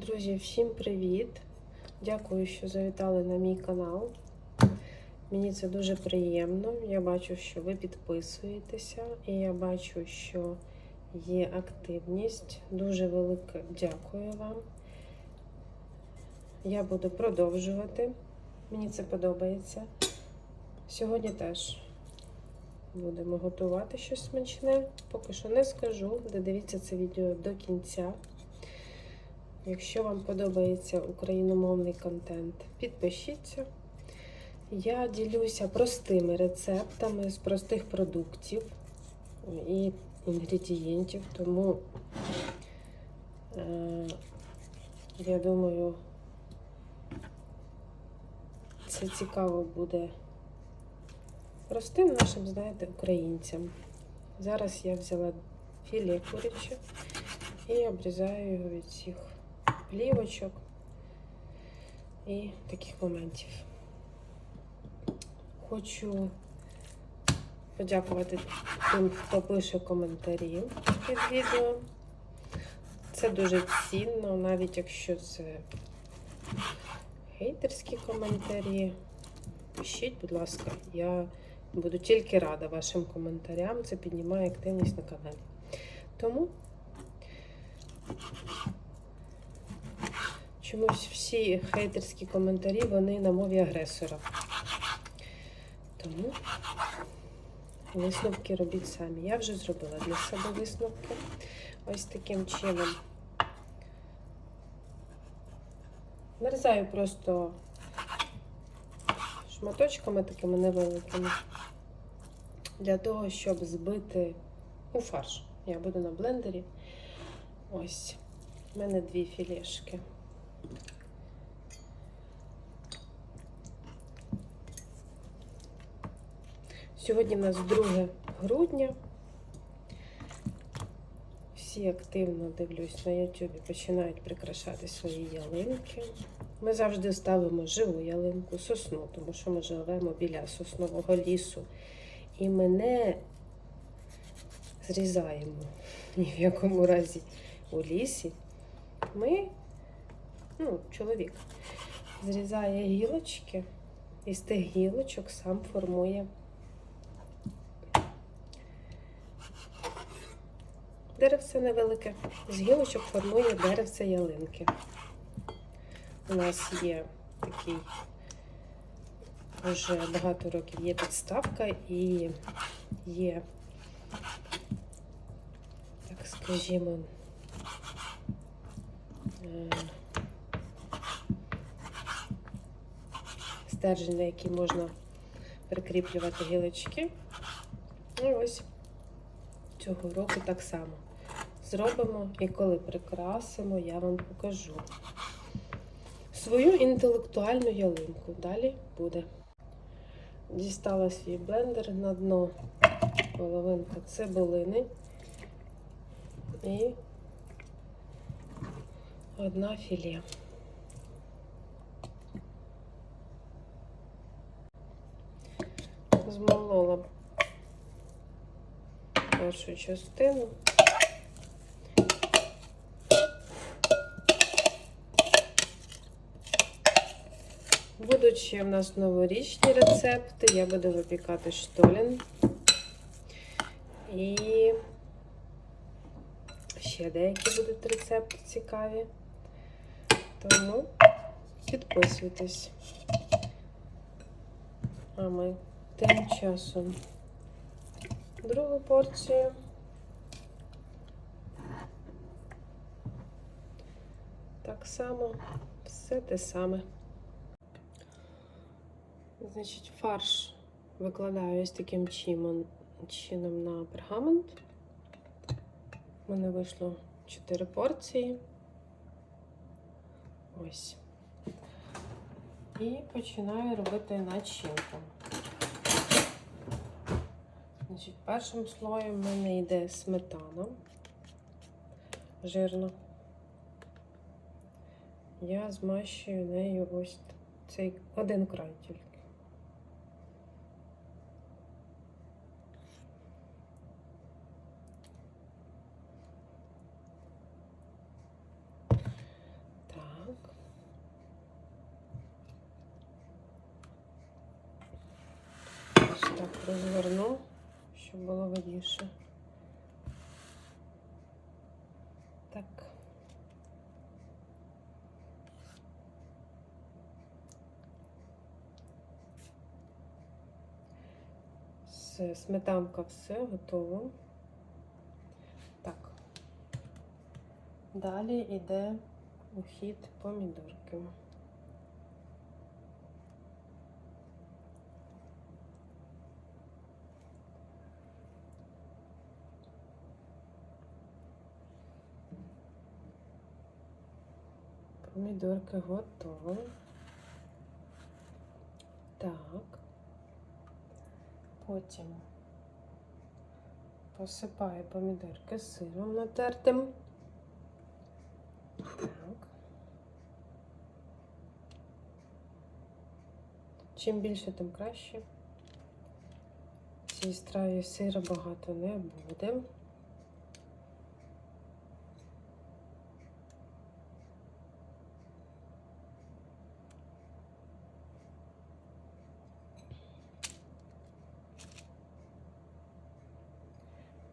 Друзі, всім привіт! Дякую, що завітали на мій канал. Мені це дуже приємно. Я бачу, що ви підписуєтеся, і я бачу, що є активність. Дуже велике дякую вам. Я буду продовжувати. Мені це подобається. Сьогодні теж будемо готувати щось смачне. Поки що не скажу. Додивіться це відео до кінця. Якщо вам подобається україномовний контент, підпишіться. Я ділюся простими рецептами з простих продуктів і інгредієнтів, тому е, я думаю, це цікаво буде простим нашим, знаєте, українцям. Зараз я взяла філе куряче і обрізаю його від всіх плівочок і таких моментів. Хочу подякувати тим, хто пише коментарі під відео. Це дуже цінно, навіть якщо це хейтерські коментарі. Пишіть, будь ласка, я буду тільки рада вашим коментарям. Це піднімає активність на каналі. Тому чомусь всі хейтерські коментарі вони на мові агресора. Тому висновки робіть самі. Я вже зробила для себе висновки. Ось таким чином. Нарізаю просто шматочками такими невеликими. Для того, щоб збити у фарш. Я буду на блендері. Ось. У мене дві філешки. Сьогодні в нас 2 грудня. Всі активно дивлюсь на Ютубі, починають прикрашати свої ялинки. Ми завжди ставимо живу ялинку, сосну, тому що ми живемо біля соснового лісу. І ми не зрізаємо ні в якому разі у лісі. Ми, ну, чоловік, зрізає гілочки і з тих гілочок сам формує деревце невелике. З гілочок формує деревце ялинки. У нас є такий вже багато років є підставка і є, так скажімо, е, стержень, на який можна прикріплювати гілочки. І ось цього року так само зробимо і коли прикрасимо, я вам покажу свою інтелектуальну ялинку. Далі буде. Дістала свій блендер на дно половинка цибулини і одна філе. Змолола першу частину. Будуть ще в нас новорічні рецепти. Я буду випікати штолін. І ще деякі будуть рецепти цікаві. Тому підписуйтесь. А ми тим часом другу порцію. Так само все те саме. Значить, фарш викладаю ось таким чином, на пергамент. У мене вийшло 4 порції. Ось. І починаю робити начинку. Значить, першим слоєм в мене йде сметана жирна. Я змащую нею ось цей один край тільки. Розверну, щоб було видніше. Так. Все, сметанка все готово. Так. Далі йде ухід помідорки. Помідорки готові. Так. Потім посипаю помідорки сиром натертим. Так. Чим більше, тим краще. Цій страві сира багато не буде.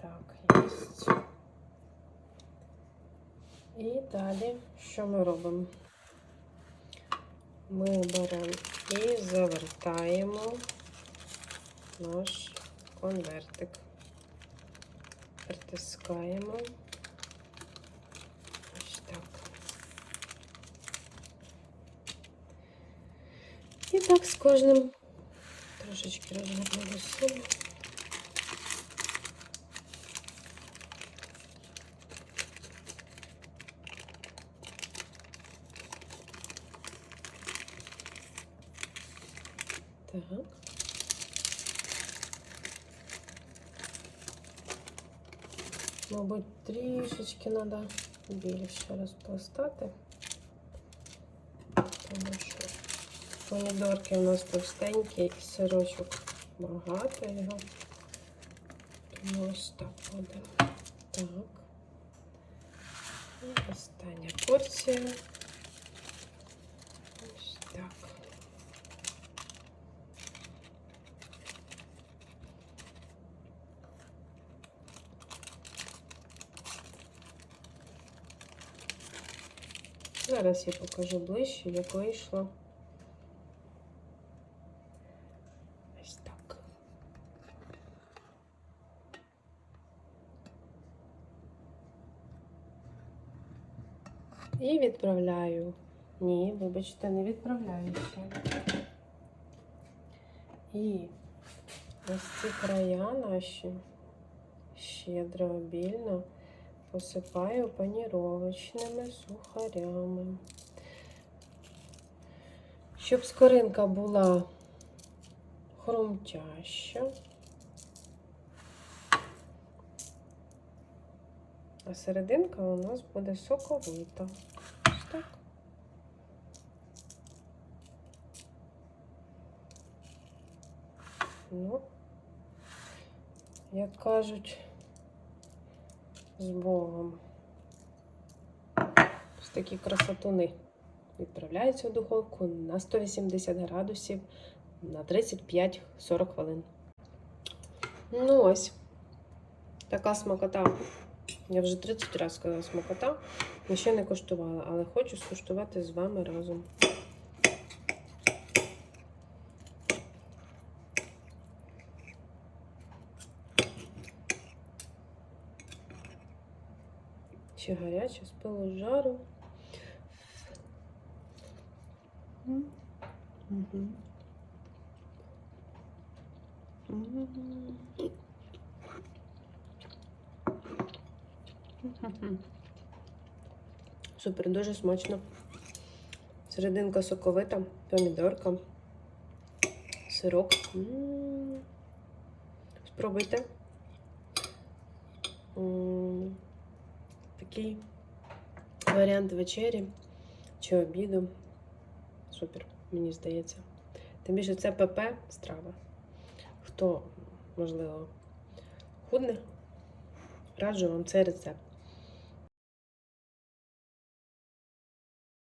Так, єсть. І далі що ми робимо? Ми беремо і завертаємо наш конвертик. Притискаємо. Ось так. І так з кожним трошечки розгорнули силу. Так. Мабуть, трішечки треба більше розпластати, тому що помідорки у нас товстенькі і сирочок багато його. Тому ось так буде. Так. І остання порція. Ось так. Зараз я покажу ближче, як вийшло. Ось так. І відправляю. Ні, вибачте, не відправляю ще. І ось ці края наші щедро обільно посипаю паніровочними сухарями. Щоб скоринка була хрумтяща, а серединка у нас буде соковита. Ось так. Ну, як кажуть, з Богом. Ось такі красотуни відправляються в духовку на 180 градусів на 35-40 хвилин. Ну ось, така смакота. Я вже 30 разів сказала смакота, я ще не коштувала, але хочу скуштувати з вами разом. Ще гаряче, з пилу з жару. Угу. Супер, дуже смачно. Серединка соковита, помідорка, сирок. М -м -м. Спробуйте. М -м. Такий варіант вечері чи обіду. Супер, мені здається. Тим більше це ПП страва. Хто, можливо, худне, раджу вам цей рецепт.